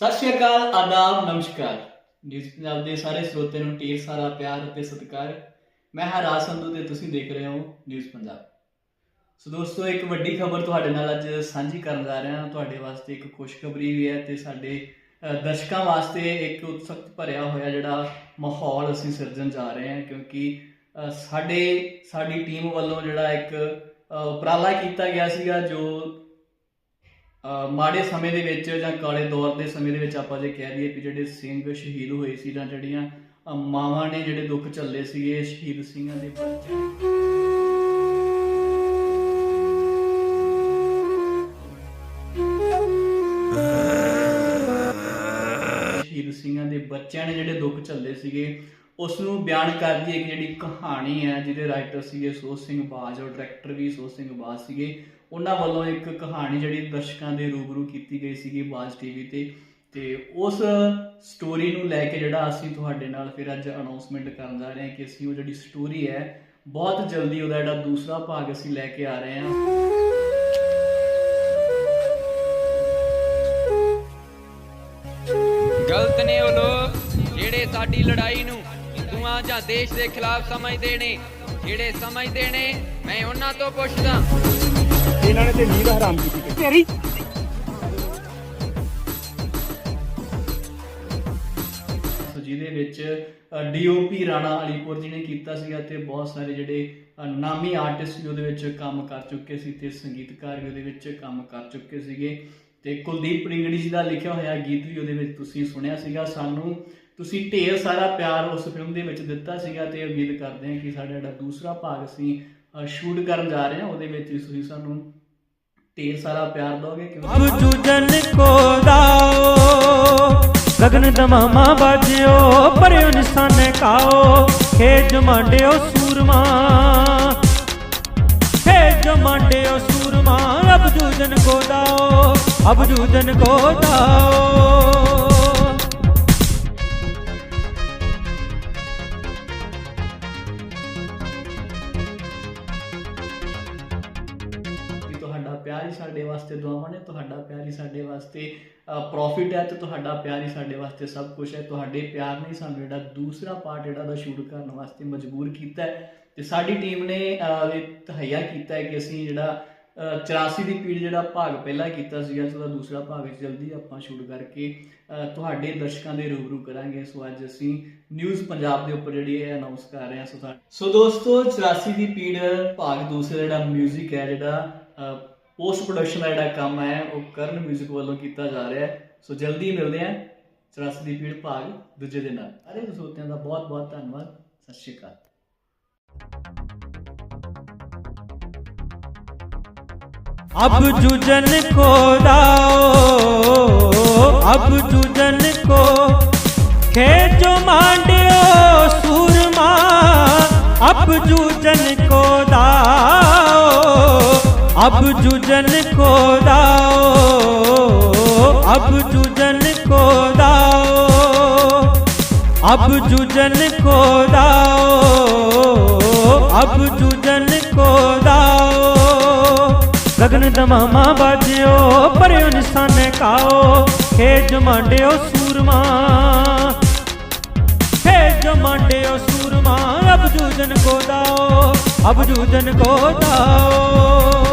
ਸਤਿ ਸ਼੍ਰੀ ਅਕਾਲ, ਆਦਾਬ, ਨਮਸਕਾਰ। ਨਿਊਜ਼ ਪੰਜਾਬ ਦੇ ਸਾਰੇ ਸਰੋਤਿਆਂ ਨੂੰ ਢੇਰ ਸਾਰਾ ਪਿਆਰ ਅਤੇ ਸਤਿਕਾਰ। ਮੈਂ ਹਾਂ ਰਾਜ ਸੰਧੂ ਤੇ ਤੁਸੀਂ ਦੇਖ ਰਹੇ ਹੋ ਨਿਊਜ਼ ਪੰਜਾਬ। ਸੋ ਦੋਸਤੋ, ਇੱਕ ਵੱਡੀ ਖਬਰ ਤੁਹਾਡੇ ਨਾਲ ਅੱਜ ਸਾਂਝੀ ਕਰਨ ਜਾ ਰਹੇ ਹਾਂ। ਤੁਹਾਡੇ ਵਾਸਤੇ ਇੱਕ ਖੁਸ਼ਖਬਰੀ ਵੀ ਹੈ ਤੇ ਸਾਡੇ ਦਰਸ਼ਕਾਂ ਵਾਸਤੇ ਇੱਕ ਉਤਸੁਕ ਭਰਿਆ ਹੋਇਆ ਜਿਹੜਾ ਮਾਹੌਲ ਅਸੀਂ ਸਿਰਜਣ ਜਾ ਰਹੇ ਹਾਂ। ਕਿਉਂਕਿ ਸਾਡੇ, ਸਾਡੀ ਟੀਮ ਵੱਲੋਂ ਜਿਹੜਾ ਇੱਕ ਉਪਰਾਲਾ ਕੀਤਾ ਗਿਆ ਸੀਗਾ ਜੋ ਮਾੜੇ ਸਮੇਂ ਦੇ ਵਿੱਚ ਜਾਂ ਕਾਲੇ ਦੌਰ ਦੇ ਸਮੇਂ ਦੇ ਵਿੱਚ ਆਪਾਂ ਜੇ ਕਹਿ ਲਈਏ ਕਿ ਜਿਹੜੇ ਸਿੰਘ ਸ਼ਹੀਦ ਹੋਏ ਸੀ ਜਾਂ ਜਿਹੜੀਆਂ ਮਾਵਾਂ ਨੇ ਜਿਹੜੇ ਦੁੱਖ ਝੱਲੇ ਸੀਗੇ ਸ਼ਹੀਦ ਸਿੰਘਾਂ ਦੇ ਬੱਚੇ ਸ਼ਹੀਦ ਸਿੰਘਾਂ ਦੇ ਬੱਚਿਆਂ ਨੇ ਜਿਹੜੇ ਦੁੱਖ ਝੱਲੇ ਸੀਗੇ ਉਸ ਨੂੰ ਬਿਆਨ ਕਰਦੀ ਇੱਕ ਜਿਹੜੀ ਕਹਾਣੀ ਹੈ, ਜਿਹਦੇ ਰਾਈਟਰ ਸੀਗੇ ਸੋਹ ਸਿੰਘ ਬਾਜ ਔਰ ਡਾਇਰੈਕਟਰ ਵੀ ਸੋਹ ਸਿੰਘ ਬਾਜ ਸੀਗੇ, ਉਹਨਾਂ ਵੱਲੋਂ ਇੱਕ ਕਹਾਣੀ ਜਿਹੜੀ ਦਰਸ਼ਕਾਂ ਦੇ ਰੂਬਰੂ ਕੀਤੀ ਗਈ ਸੀਗੀ ਬਾਜ ਟੀਵੀ ਤੇ। ਤੇ ਉਸ ਸਟੋਰੀ ਨੂੰ ਲੈ ਕੇ ਜਿਹੜਾ ਅਸੀਂ ਤੁਹਾਡੇ ਨਾਲ ਫਿਰ ਅੱਜ ਅਨਾਉਂਸਮੈਂਟ ਕਰਨ ਜਾ ਰਹੇ ਹਾਂ ਕਿ ਅਸੀਂ ਉਹ ਜਿਹੜੀ ਸਟੋਰੀ ਹੈ, ਬਹੁਤ ਜਲਦੀ ਉਹਦਾ ਜਿਹੜਾ ਦੂਸਰਾ ਭਾਗ ਅਸੀਂ ਲੈ ਕੇ ਆ ਰਹੇ ਹਾਂ। ਗਲਤ ਨੇ ਉਹ ਲੋਕ, ਜਿਹੜੇ ਸਾਡੀ ਲੜਾਈ ਨੂੰ ਹਿੰਦੂਆਂ ਜਾਂ ਦੇਸ਼ ਦੇ ਖਿਲਾਫ ਸਮਝਦੇ ਨੇ ਜਿਹੜੇ ਸਮਝਦੇ ਨੇ ਮੈਂ ਉਹਨਾਂ ਤੋਂ ਪੁੱਛਦਾ। ਇਹਨਾਂ ਨੇ ਤੇ ਨੀਂਦ ਹਰਾਮ ਕੀਤੀ ਤੇਰੀ ਜਿਹਦੇ ਵਿੱਚ ਡੀਓਪੀ ਰਾਣਾ ਅਲੀਪੁਰ ਜੀ ਨੇ ਕੀਤਾ ਸੀਗਾ ਤੇ ਬਹੁਤ ਸਾਰੇ ਜਿਹੜੇ ਨਾਮੀ ਆਰਟਿਸਟ ਵੀ ਉਹਦੇ ਵਿੱਚ ਕੰਮ ਕਰ ਚੁੱਕੇ ਸੀ ਤੇ ਸੰਗੀਤਕਾਰ ਵੀ ਉਹਦੇ ਵਿੱਚ ਕੰਮ ਕਰ ਚੁੱਕੇ ਸੀਗੇ। ਤੇ ਕੁਲਦੀਪ ਪ੍ਰਿੰਗੜੀ ਜੀ ਦਾ ਲਿਖਿਆ ਹੋਇਆ ਗੀਤ ਵੀ ਉਹਦੇ ਵਿੱਚ ਤੁਸੀਂ ਸੁਣਿਆ ਸੀਗਾ। ਸਾਨੂੰ ਤੁਸੀਂ ਢੇਰ ਸਾਰਾ ਪਿਆਰ ਉਸ ਫਿਲਮ ਦੇ ਵਿੱਚ ਦਿੱਤਾ ਸੀਗਾ ਤੇ ਉਮੀਦ ਕਰਦੇ ਹਾਂ ਕਿ ਸਾਡਾ ਜਿਹੜਾ ਦੂਸਰਾ ਭਾਗ ਅਸੀਂ ਸ਼ੂਟ ਕਰਨ ਜਾ ਰਹੇ ਹਾਂ, ਉਹਦੇ ਵਿੱਚ ਤੁਸੀਂ ਸਾਨੂੰ ਢੇਰ ਸਾਰਾ ਪਿਆਰ ਦੋਗੇ ਕਿਉਂਕਿ ਅਬ ਜੁਜਨ ਕੋ ਦਾਓ ਲਗਨ ਦਮਾਮਾ ਬਾਜਿਓ ਪਰਿਓ ਨਿਸ਼ਾਨੇ ਕਾਓ ਖੇ ਜਮਾਂਡਿਓ ਸੂਰਮਾ ਖੇ ਜਮਾਂਡਿਓ ਸੂਰਮਾ। अब जुजन को दाओ अब जुजन को दाओ ਕਿ ਤੁਹਾਡਾ ਪਿਆਰ ਹੀ ਸਾਡੇ ਵਾਸਤੇ ਦੁਆਵਾਂ ਨੇ ਤੁਹਾਡਾ ਪਿਆਰ ਹੀ ਸਾਡੇ ਵਾਸਤੇ ਪ੍ਰੋਫਿਟ ਹੈ ਤੇ ਤੁਹਾਡਾ ਪਿਆਰ ਹੀ ਸਾਡੇ ਵਾਸਤੇ ਸਭ ਕੁਝ ਹੈ ਤੁਹਾਡੇ ਪਿਆਰ ਨੇ ਹੀ ਸਾਨੂੰ ਜਿਹੜਾ ਦੂਸਰਾ ਪਾਰਟ ਜਿਹੜਾ ਦਾ ਸ਼ੂਟ ਕਰਨ ਵਾਸਤੇ ਮਜਬੂਰ ਕੀਤਾ ਹੈ ਤੇ ਸਾਡੀ ਟੀਮ ਨੇ ਅਹ, ਇਹ ਤਹਈਆ ਕੀਤਾ ਹੈ ਕਿ ਅਸੀਂ ਜਿਹੜਾ ਅਹ, 84 ਦੀ ਪੀੜ ਜਿਹੜਾ ਭਾਗ ਪਹਿਲਾਂ ਕੀਤਾ ਸੀਗਾ ਤੇ ਉਹਦਾ ਦੂਸਰਾ ਭਾਗ ਜਲਦੀ ਆਪਾਂ ਸ਼ੂਟ ਕਰਕੇ ਅਹ, ਤੁਹਾਡੇ ਦਰਸ਼ਕਾਂ ਦੇ ਰੂਬਰੂ ਕਰਾਂਗੇ ਸੋ ਅੱਜ ਅਸੀਂ ਨਿਊਜ਼ ਪੰਜਾਬ ਦੇ ਉੱਪਰ ਜਿਹੜੀ ਇਹ ਅਨਾਉਂਸ ਕਰ ਰਹੇ ਹਾਂ ਸੋ ਸਾ- ਸੋ ਦੋਸਤੋ 84 ਦੀ ਪੀੜ ਭਾਗ ਦੂਸਰਾ ਜਿਹੜਾ 뮤직 ਹੈ ਜਿਹੜਾ ਪੋਸਟ ਪ੍ਰੋਡਕਸ਼ਨ ਦਾ ਜਿਹੜਾ ਕੰਮ ਹੈ ਉਹ ਕਰਨ 뮤직 ਵੱਲੋਂ ਕੀਤਾ ਜਾ ਰਿਹਾ ਹੈ ਸੋ ਜਲਦੀ ਮਿਲਦੇ ਹਾਂ 84 ਦੀ ਪੀੜ ਭਾਗ ਦੂਜੇ ਦੇ ਨਾਲ ਸਾਰੇ ਸਰੋਤਿਆਂ ਦਾ ਬਹੁਤ ਬਹੁਤ ਧੰਨਵਾਦ ਸਤਿ ਸ਼੍ਰੀ ਅਕਾਲ अब जुजन को दाओ अब जुजन को खेजो मांडियो सूरमा अब जुजन को दाओ अब जुजन को दाओ अब जुजन को दाओ अब जुजन को दाओ अब जुजन को दाओ ਗਗਨ ਦਮਾਮਾ ਬਾਜਿਓ ਪਰਿਓ ਨਿਸ਼ਾਨੇ ਕਾਓ ਖੇ ਜਮਾਂਡਿਓ ਸੂਰਮਾ ਖੇ ਜਮਾਂਡਿਓ ਸੂਰਮਾ ਅਬਜੂਜਨ ਕੋ ਦਾਓ ਅਬ ਜੂਜਨ ਕੋ ਦਾਓ।